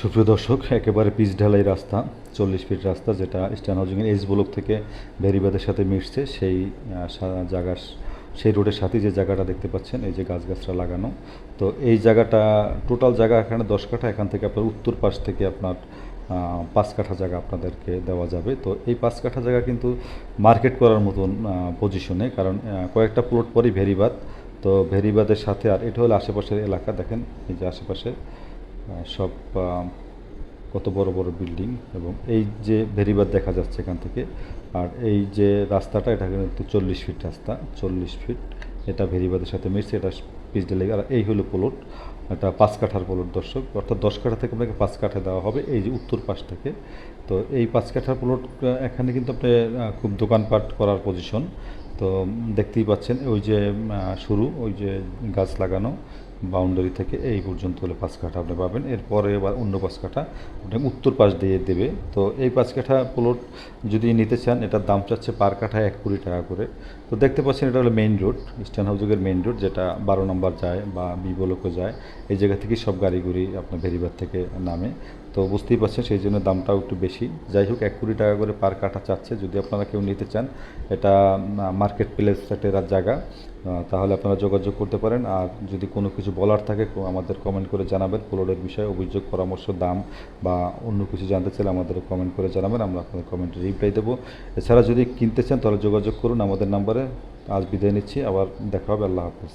সুপ্রিয় দর্শক, একেবারে পিচ ঢালাই রাস্তা, চল্লিশ ফিট রাস্তা যেটা স্ট্যান হাউজিংয়ের এইচ ব্লক থেকে বেরিবাদের সাথে মিশছে। সেই জায়গার, সেই রোডের সাথে যে জায়গাটা দেখতে পাচ্ছেন, এই যে গাছগাছরা লাগানো। তো এই জায়গাটা টোটাল জায়গা এখানে দশ কাঠা, এখান থেকে আপনার উত্তর পাশ থেকে আপনার পাঁচ কাঠা জায়গা আপনাদেরকে দেওয়া যাবে। তো এই পাঁচ কাঠা জায়গা কিন্তু মার্কেট করার মতন পজিশনে কারণ কয়েকটা প্লট পরই ভেরিবাদ তো ভেরিবাদের সাথে, আর এটা হলো আশেপাশের এলাকা, দেখেন এই যে আশেপাশে সব কত বড় বড় বিল্ডিং, এবং এই যে ভেরিবাদ দেখা যাচ্ছে এখান থেকে, আর এই যে রাস্তাটা, এটা কিন্তু চল্লিশ ফিট রাস্তা, চল্লিশ ফিট, এটা ভেরিবাদের সাথে মিশছে, এটা পিচ ডেলে আর এই হলো প্লট, এটা পাঁচ কাঠার প্লট, দর্শক, অর্থাৎ দশ কাঠা থেকে আপনাকে পাঁচ কাঠা দেওয়া হবে, এই যে উত্তর পাশ থেকে, তো এই পাঁচ কাঠার প্লট এখানে কিন্তু আপনি খুব দোকানপাট করার পজিশন তো দেখতেই পাচ্ছেন, ওই যে শুরু, ওই যে গাছ লাগানো বাউন্ডারি থেকে এই পর্যন্ত হলে পাঁচ কাঠা আপনি পাবেন। এরপরে এবার অন্য পাঁচ কাঠা আপনি উত্তর পাশ দিয়ে দেবে। তো এই পাঁচ কাঠা প্লট যদি নিতে চান, এটার দাম চাচ্ছে পার কাঠা এক কুড়ি টাকা করে। তো দেখতে পাচ্ছেন এটা হলো মেইন রোড ইস্টার্ন হাউজিংয়ের মেইন রোড যেটা বারো নম্বর যায় বা বিবলকও যায়। এই জায়গা থেকে সব গাড়িগুড়ি আপনার ভেরিবার থেকে নামে। তো বুঝতেই পারছেন, সেই জন্য দামটাও একটু বেশি। যাই হোক, এক কোটি টাকা করে পার কাঠা চাচ্ছে। যদি আপনারা কেউ নিতে চান, এটা মার্কেট প্লেস একটা জায়গা তাহলে আপনারা যোগাযোগ করতে পারেন। আর যদি কোনো কিছু বলার থাকে আমাদের কমেন্ট করে জানাবেন। প্লটের বিষয়ে অভিযোগ, পরামর্শ, দাম বা অন্য কিছু জানতে চাইলে আমাদের কমেন্ট করে জানাবেন। আমরা আপনাদের কমেন্টে রিপ্লাই দেবো। এছাড়া যদি কিনতে চান, তাহলে যোগাযোগ করুন। আমাদের নাম্বারে আজ বিদায় নিচ্ছি। আবার দেখা হবে। আল্লাহ হাফেজ।